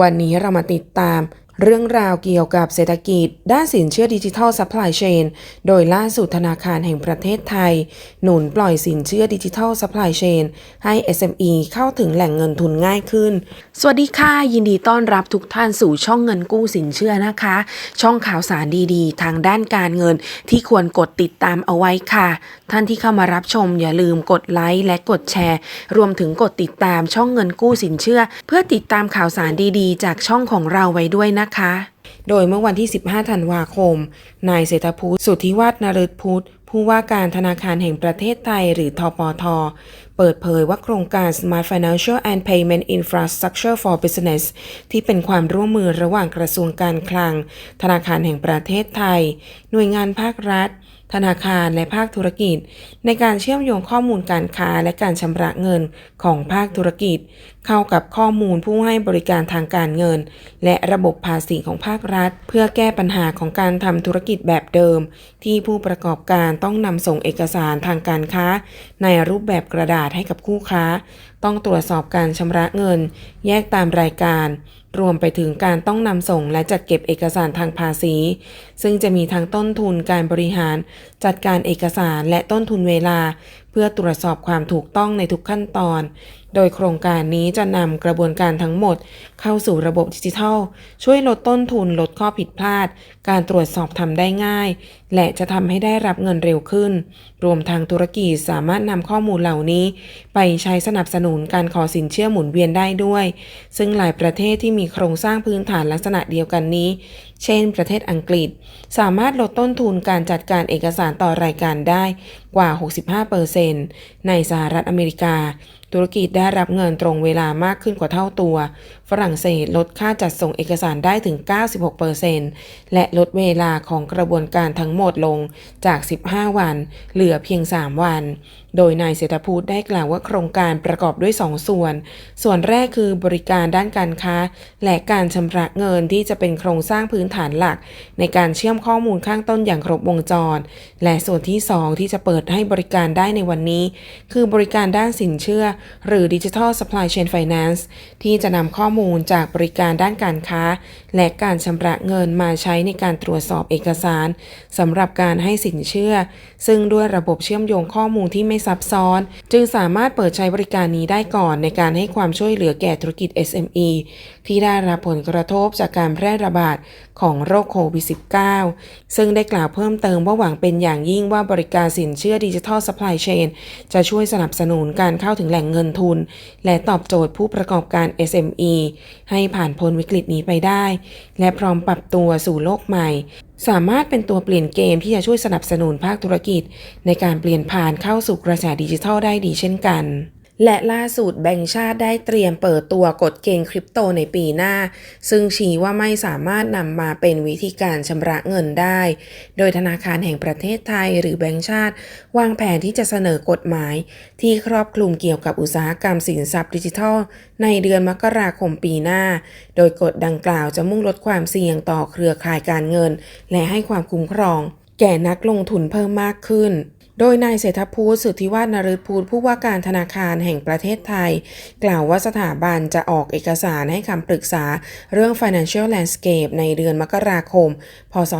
วันนี้เรามาติดตาม เรื่องราวเกี่ยวกับเศรษฐกิจ ด้านสินเชื่อดิจิทัลซัพพลายเชนโดยล่าสุดธนาคารแห่งประเทศไทย หนุนปล่อยสินเชื่อดิจิทัลซัพพลายเชนให้ SME เข้าถึงแหล่งเงินทุนง่ายขึ้น สวัสดีค่ะ ยินดีต้อนรับทุกท่านสู่ช่องเงินกู้สินเชื่อนะคะ ช่องข่าวสารดีๆ ทางด้านการเงินที่ควรกดติดตามเอาไว้ค่ะ ท่านที่เข้ามารับชมอย่าลืมกดไลค์และกดแชร์ รวมถึงกดติดตามช่องเงินกู้สินเชื่อ เพื่อติดตามข่าวสารดีๆ จากช่องของเราไว้ด้วยนะคะ โดยเมื่อวันที่ 15 ธันวาคม นายเศรษฐพุทธสุทธิวัฒนฤทธพุทธ ผู้ว่าการธนาคารแห่งประเทศไทยหรือทปท เปิดเผยว่าโครงการ Smart Financial and Payment Infrastructure for Business ที่เป็นความร่วมมือระหว่างกระทรวงการคลัง ธนาคารแห่งประเทศไทย หน่วยงานภาครัฐ ธนาคารและภาคธุรกิจ ในการเชื่อมโยงข้อมูลการค้าและการชำระเงินของภาคธุรกิจ เข้ากับข้อมูลผู้ให้บริการทางการเงิน และระบบภาษีของภาครัฐ เพื่อแก้ปัญหาของการทำธุรกิจแบบเดิม ที่ผู้ประกอบการต้องนำส่งเอกสารทางการค้า ในรูปแบบกระดาษให้กับคู่ค้า ต้องตรวจสอบการชำระเงิน แยกตามรายการ รวมไปถึงการต้องนำส่งและจัดเก็บเอกสารทางภาษี ซึ่งจะมีทั้งต้นทุนการบริหาร จัดการเอกสารและต้นทุนเวลา เพื่อตรวจสอบความถูกต้องในทุกขั้นตอน โดยโครงการนี้จะนำกระบวนการทั้งหมด เข้าสู่ระบบดิจิทัล ช่วยลดต้นทุนลดข้อผิดพลาด การตรวจสอบทำได้ง่าย และจะทำให้ได้รับเงินเร็วขึ้น รวมทางธุรกิจสามารถนำข้อมูลเหล่านี้ ไปใช้สนับสนุนการขอสินเชื่อหมุนเวียนได้ด้วย ซึ่งหลายประเทศที่มีโครงสร้างพื้นฐานลักษณะเดียวกันนี้ เช่น ประเทศอังกฤษ สามารถลดต้นทุนการจัดการเอกสารต่อรายการได้ กว่า 65%ในสหรัฐอเมริกา ธุรกิจได้รับเงินตรงเวลามากขึ้นกว่าเท่าตัว ฝรั่งเศสลดค่าจัดส่งเอกสารได้ถึง 96%และลดเวลาของกระบวนการทั้งหมดลงจาก 15 วัน เหลือเพียง 3 วัน โดยนายเศรษฐพูดได้กล่าวว่าโครงการประกอบด้วย 2 ส่วน ส่วนแรกคือบริการด้านการค้า และการชำระเงินที่จะเป็นโครงสร้างพื้นฐานหลัก ในการเชื่อมข้อมูลข้างต้นอย่างครบวงจร และส่วนที่ 2 ที่จะเปิดให้บริการได้ในวันนี้ คือบริการด้านสินเชื่อ หรือ Digital Supply Chain Finance ที่จะนำข้อมูลจากบริการด้านการค้า และการชำระเงินมาใช้ในการตรวจสอบเอกสารสำหรับการให้สินเชื่อ ซึ่งด้วยระบบเชื่อมโยงข้อมูลที่ไม่ซับซ้อน จึงสามารถเปิดใช้บริการนี้ได้ก่อนในการให้ความช่วยเหลือแก่ธุรกิจ SME ที่ได้รับผลกระทบจากการแพร่ระบาดของโรคโควิด -19 ซึ่งได้กล่าวเพิ่มเติมว่าหวังเป็นอย่างยิ่งว่าบริการสินเชื่อดิจิทัล Supply Chain จะช่วยสนับสนุนการเข้าถึงแหล่งเงินทุน และตอบโจทย์ผู้ประกอบการ SME ให้ผ่านพ้นวิกฤตนี้ไปได้ และพร้อมปรับตัวสู่โลกใหม่ สามารถเป็นตัวเปลี่ยนเกมที่จะช่วยสนับสนุนภาคธุรกิจ ในการเปลี่ยนผ่านเข้าสู่กระแสดิจิทัลได้ดีเช่นกัน และล่าสุดแบงก์ชาติได้เตรียมเปิดตัวกฎเกณฑ์คริปโตในปีหน้า ซึ่งชี้ว่าไม่สามารถนำมาเป็นวิธีการชำระเงินได้ โดยธนาคารแห่งประเทศไทยหรือแบงก์ชาติ วางแผนที่จะเสนอกฎหมาย ที่ครอบคลุมเกี่ยวกับอุตสาหกรรมสินทรัพย์ดิจิทัล ในเดือนมกราคมปีหน้า โดยกฎดังกล่าวจะมุ่งลดความเสี่ยงต่อเครือข่ายการเงิน และให้ความคุ้มครองแก่นักลงทุนเพิ่มมากขึ้น โดยนายเศรษฐพูดสุทธิวาฒนฤทธพูดผู้ว่าการธนาคารแห่งประเทศไทย กล่าวว่าสถาบันจะออกเอกสารให้คำปรึกษาเรื่อง Financial Landscape ในเดือนมกราคม พศ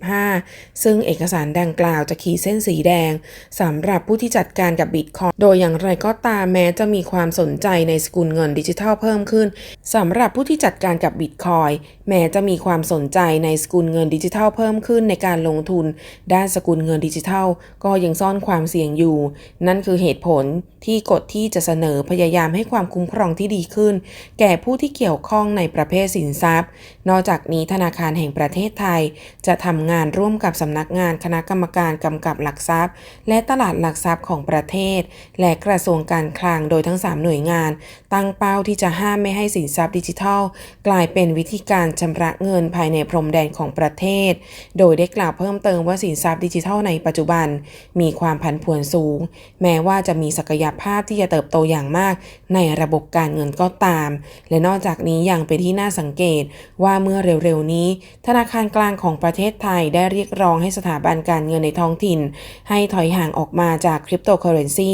2565 ซึ่งเอกสารดังกล่าวจะขีดเส้นสีแดงสำหรับผู้ที่จัดการกับบิตคอยโดยอย่างไรก็ตามแม้จะมีความสนใจในสกุลเงินดิจิทัลเพิ่มขึ้นสำหรับผู้ที่จัดการกับบิตคอยแม้จะมีความสนใจในสกุลเงินดิจิทัลเพิ่มขึ้นในการลงทุน ด้านสกุลเงินดิจิทัลก็ยังซ่อนความเสี่ยงอยู่ นั่นคือเหตุผลที่กฎที่จะเสนอพยายามให้ความคุ้มครองที่ดีขึ้น แก่ผู้ที่เกี่ยวข้องในประเภทสินทรัพย์ นอกจากนี้ธนาคารแห่งประเทศไทย จะทำงานร่วมกับสำนักงานคณะกรรมการกำกับหลักทรัพย์ และตลาดหลักทรัพย์ของประเทศ และกระทรวงการคลังโดยทั้ง 3 หน่วยงาน ตั้งเป้าที่จะห้ามไม่ให้สินทรัพย์ดิจิทัล กลายเป็นวิธีการชำระเงินภายในพรมแดนของประเทศ โดยได้กล่าวเพิ่มเติมว่าสินทรัพย์ดิจิทัลในปัจจุบันันมีความผันผวนสูง แม้ว่าจะมีศักยภาพที่จะเติบโตอย่างมาก ในระบบการเงินก็ตาม และนอกจากนี้ยังเป็นที่น่าสังเกตว่าเมื่อเร็วๆนี้ ธนาคารกลางของประเทศไทยได้เรียกร้องให้สถาบันการเงินในท้องถิ่น ให้ถอยห่างออกมาจากคริปโตเคอเรนซี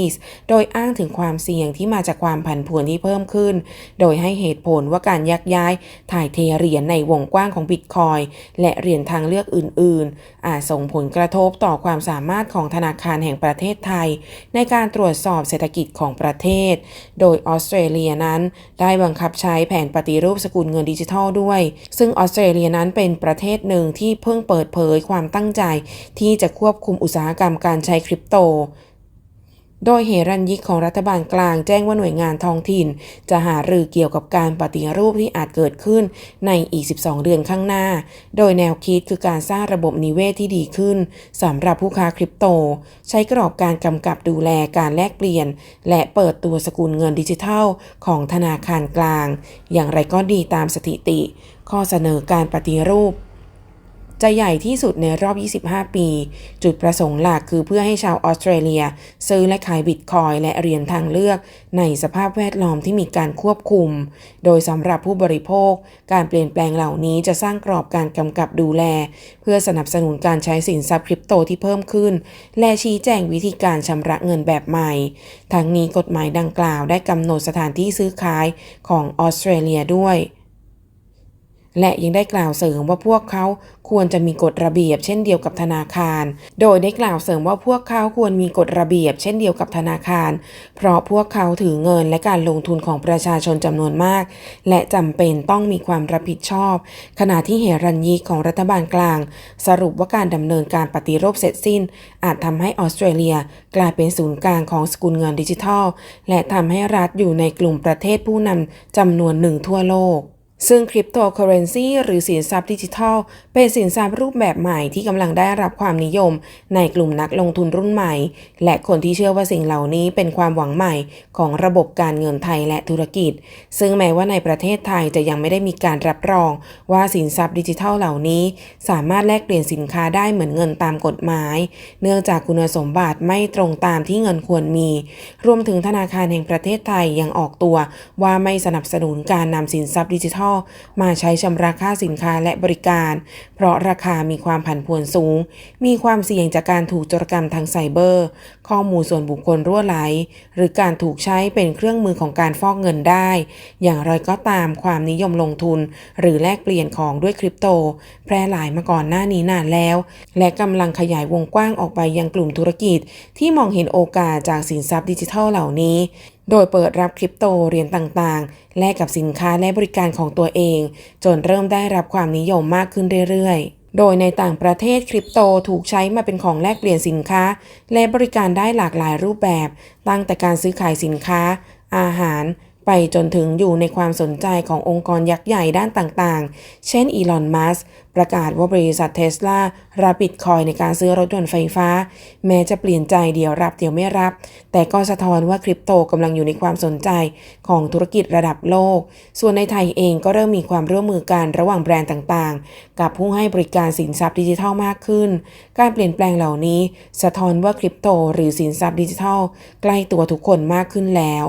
โดยอ้างถึงความเสี่ยงที่มาจากความผันผวนที่เพิ่มขึ้น โดยให้เหตุผลว่าการยักย้าย ถ่ายเทเหรียญในวงกว้างของบิตคอยและเหรียญทางเลือกอื่น ๆ อาจส่งผลกระทบต่อความสามารถของธนาคารแห่งประเทศไทย ในการตรวจสอบเศรษฐกิจของประเทศ โดยออสเตรเลียนั้น ได้บังคับใช้แผนปฏิรูปสกุลเงินดิจิทัลด้วย ซึ่งออสเตรเลียนั้นเป็นประเทศหนึ่งที่เพิ่งเปิดเผยความตั้งใจ ที่จะควบคุมอุตสาหกรรมการใช้คริปโต โดยเฮรัญยิกของรัฐบาลกลางแจ้งว่าหน่วยงานท้องถิ่น จะหารือเกี่ยวกับการปฏิรูปที่อาจเกิดขึ้นในอีก 12 เดือนข้างหน้า โดยแนวคิดคือการสร้างระบบนิเวศที่ดีขึ้นสำหรับผู้ค้าคริปโต ใช้กรอบการกำกับดูแลการแลกเปลี่ยน และเปิดตัวสกุลเงินดิจิทัล ของธนาคารกลาง อย่างไรก็ดีตามสถิติ ข้อเสนอการปฏิรูป จะใหญ่ที่สุดในรอบ 25 ปี จุดประสงค์หลักคือเพื่อให้ชาวออสเตรเลีย ซื้อและขายบิตคอยน์และเหรียญทางเลือก ในสภาพแวดล้อมที่มีการควบคุม โดยสำหรับผู้บริโภค การเปลี่ยนแปลงเหล่านี้จะสร้างกรอบการกำกับดูแล เพื่อสนับสนุนการใช้สินทรัพย์คริปโตที่เพิ่มขึ้น และชี้แจงวิธีการชำระเงินแบบใหม่ ทั้งนี้กฎหมายดังกล่าวได้กำหนดสถานที่ซื้อขายของออสเตรเลียด้วย และยังได้กล่าวเสริมว่าพวกเขาควรจะมีกฎระเบียบเช่นเดียวกับธนาคาร โดยได้กล่าวเสริมว่าพวกเขาควรมีกฎระเบียบเช่นเดียวกับธนาคาร เพราะพวกเขาถือเงินและการลงทุนของประชาชนจำนวนมาก และจำเป็นต้องมีความรับผิดชอบ ขณะที่เฮรัญยีของรัฐบาลกลาง สรุปว่าการดำเนินการปฏิรูปเสร็จสิ้น อาจทำให้ออสเตรเลีย กลายเป็นศูนย์กลางของสกุลเงินดิจิทัล และทำให้รัฐอยู่ในกลุ่มประเทศผู้นำจำนวนหนึ่งทั่วโลก ซึ่งคริปโตเคอเรนซีหรือสินทรัพย์ดิจิทัล เป็นสินทรัพย์รูปแบบใหม่ที่กำลังได้รับความนิยม ในกลุ่มนักลงทุนรุ่นใหม่ และคนที่เชื่อว่าสิ่งเหล่านี้เป็นความหวังใหม่ของระบบการเงินไทยและธุรกิจ ซึ่งแม้ว่าในประเทศไทยจะยังไม่ได้มีการรับรอง ว่าสินทรัพย์ดิจิทัลเหล่านี้ สามารถแลกเปลี่ยนสินค้าได้เหมือนเงินตามกฎหมาย เนื่องจากคุณสมบัติไม่ตรงตามที่เงินควรมี รวมถึงธนาคารแห่งประเทศไทยยังออกตัว ว่าไม่สนับสนุนการนำสินทรัพย์ดิจิทัลมาใช้ชำระค่าสินค้าและบริการ เพราะราคามีความผันผวนสูง มีความเสี่ยงจากการถูกโจรกรรมทางไซเบอร์ ข้อมูลส่วนบุคคลรั่วไหล หรือการถูกใช้เป็นเครื่องมือของการฟอกเงินได้ อย่างไรก็ตามความนิยมลงทุน หรือแลกเปลี่ยนของด้วยคริปโต แพร่หลายมาก่อนหน้านี้นานแล้ว และกำลังขยายวงกว้างออกไปยังกลุ่มธุรกิจ ที่มองเห็นโอกาสจากสินทรัพย์ดิจิทัลเหล่านี้ โดยเปิดรับคริปโตเหรียญต่างๆ แลกกับสินค้าและบริการของตัวเอง จนเริ่มได้รับความนิยมมากขึ้นเรื่อยๆ โดยในต่างประเทศคริปโตถูกใช้มาเป็นของแลกเปลี่ยนสินค้า และบริการได้หลากหลายรูปแบบ ตั้งแต่การซื้อขายสินค้า อาหาร ไปจนถึงอยู่ในความสนใจขององค์กรยักษ์ใหญ่ด้านต่างๆ เช่นอีลอน มัสประกาศว่าบริษัทเทสลารับบิตคอยในการซื้อรถยนต์ไฟฟ้า แม้จะเปลี่ยนใจเดี๋ยวรับเดี๋ยวไม่รับ แต่ก็สะท้อนว่าคริปโตกำลังอยู่ในความสนใจของธุรกิจระดับโลก ส่วนในไทยเองก็เริ่มมีความร่วมมือกันระหว่างแบรนด์ต่างๆ กับผู้ให้บริการสินทรัพย์ดิจิทัลมากขึ้น การเปลี่ยนแปลงเหล่านี้ สะท้อนว่าคริปโตหรือสินทรัพย์ดิจิทัล ใกล้ตัวทุกคนมากขึ้นแล้ว